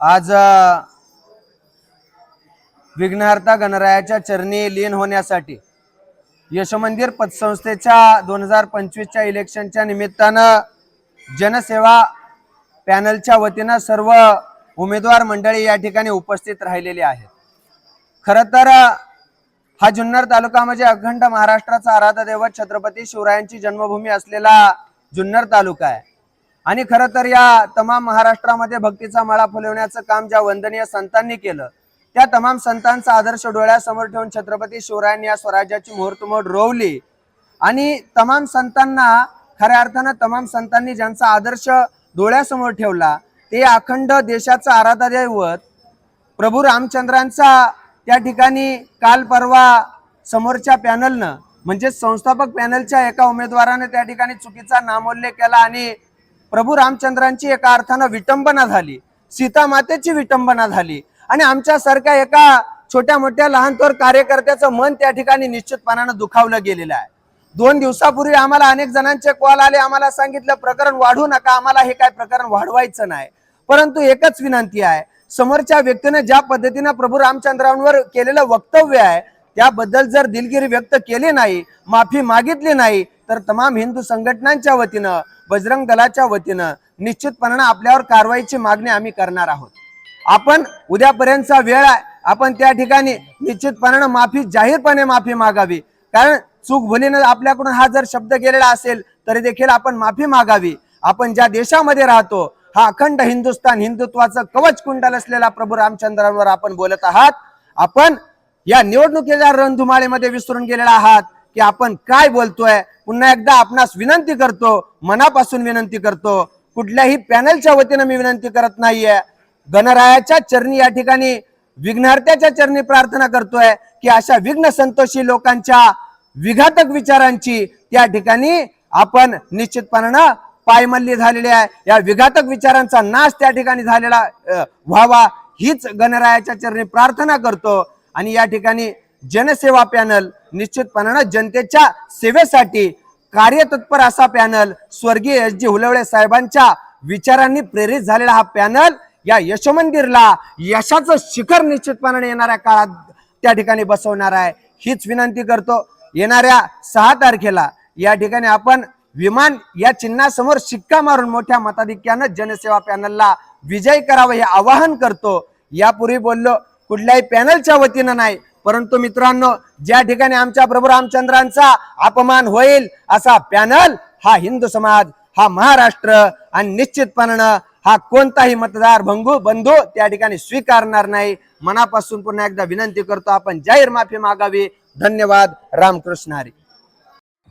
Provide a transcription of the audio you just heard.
आज विघ्नहर्ता गणरायाच्या चरणी लीन होण्यासाठी यशमंदिर पतसंस्थेच्या दोन हजार पंचवीसच्या इलेक्शनच्या निमित्तानं जनसेवा पॅनलच्या वतीनं सर्व उमेदवार मंडळी या ठिकाणी उपस्थित राहिलेली आहेत. खरं तर हा जुन्नर तालुका म्हणजे अखंड महाराष्ट्राचा आराध्य दैवत छत्रपती शिवरायांची जन्मभूमी असलेला जुन्नर तालुका आहे. आणि खरं तर या तमाम महाराष्ट्रामध्ये भक्तीचा मळा फुलवण्याचं काम ज्या वंदनीय संतांनी केलं त्या तमाम संतांचा आदर्श डोळ्यासमोर ठेवून छत्रपती शिवरायांनी या स्वराज्याची मुहूर्तमोड रोवली. आणि तमाम संतांना खऱ्या अर्थानं तमाम संतांनी ज्यांचा आदर्श डोळ्यासमोर ठेवला ते अखंड देशाचं आराधा दैवत प्रभू रामचंद्रांचा त्या ठिकाणी काल परवा समोरच्या पॅनलनं म्हणजे संस्थापक पॅनलच्या एका उमेदवाराने त्या ठिकाणी चुकीचा नामोल्लेख केला आणि प्रभू रामचंद्रांची एका अर्थानं विटंबना झाली. सीता मातेची विटंबना झाली. आणि आमच्यासारख्या एका छोट्या मोठ्या लहान थोर कार्यकर्त्याचं मन त्या ठिकाणी निश्चितपणानं दुखावलं गेलेलं आहे. दोन दिवसापूर्वी आम्हाला अनेक जणांचे कॉल आले आम्हाला सांगितलं प्रकरण वाढू नका आम्हाला हे काय प्रकरण वाढवायचं नाही. परंतु एकच विनंती आहे समोरच्या व्यक्तीने ज्या पद्धतीनं प्रभू रामचंद्रांवर केलेलं वक्तव्य आहे त्याबद्दल जर दिलगिरी व्यक्त केली नाही माफी मागितली नाही तर तमाम हिंदू संघटनांच्या वतीनं बजरंग दलाच्या वतीनं निश्चितपणानं आपल्यावर कारवाईची मागणी आम्ही करणार आहोत. आपण उद्यापर्यंतचा वेळ आहे. आपण त्या ठिकाणी निश्चितपणानं माफी जाहीरपणे माफी मागावी. कारण चूक भुलीनं आपल्याकडून हा जर शब्द गेलेला असेल तरी देखील आपण माफी मागावी. आपण ज्या देशामध्ये राहतो हा अखंड हिंदुस्थान हिंदुत्वाचं कवच कुंडल असलेला प्रभू रामचंद्रांवर आपण बोलत आहात. आपण या निवडणुकीच्या रणधुमाळीमध्ये विसरून गेलेला आहात. की आपण काय बोलतोय? पुन्हा एकदा आपणास विनंती करतो मनापासून विनंती करतो. कुठल्याही पॅनलच्या वतीनं मी विनंती करत नाहीये. गणरायाच्या चरणी या ठिकाणी विघ्नार्थ्याच्या चरणी प्रार्थना करतोय की अशा विघ्न संतोषी लोकांच्या विघातक विचारांची त्या ठिकाणी आपण निश्चितपणानं पायमल्ली झालेली आहे. या विघातक विचारांचा नाश त्या ठिकाणी झालेला व्हावा हीच गणरायाच्या चरणी प्रार्थना करतो. आणि या ठिकाणी जनसेवा पॅनल निश्चितपणानं जनतेच्या सेवेसाठी कार्यतत्पर असा पॅनल स्वर्गीय एस जी हुलवळे साहेबांच्या विचारांनी प्रेरित झालेला हा पॅनल या यशमंदिरला यशाचं शिखर निश्चितपणाने येणाऱ्या काळात त्या ठिकाणी बसवणार आहे. हीच विनंती करतो. येणाऱ्या सहा तारखेला या ठिकाणी आपण विमान या चिन्हासमोर शिक्का मारून मोठ्या मताधिक्यानं जनसेवा पॅनलला विजय करावं हे आवाहन करतो. यापूर्वी बोललो कुठल्याही पॅनलच्या वतीनं नाही परंतु मित्रांनो ज्या ठिकाणी आमच्या प्रभू रामचंद्रांचा अपमान होईल असा पॅनल हा हिंदू समाज हा महाराष्ट्र आणि निश्चितपणानं हा कोणताही मतदार भंगू बंधू त्या ठिकाणी स्वीकारणार नाही. मनापासून पुन्हा एकदा विनंती करतो आपण जाहीर माफी मागावी. धन्यवाद. रामकृष्ण हरी.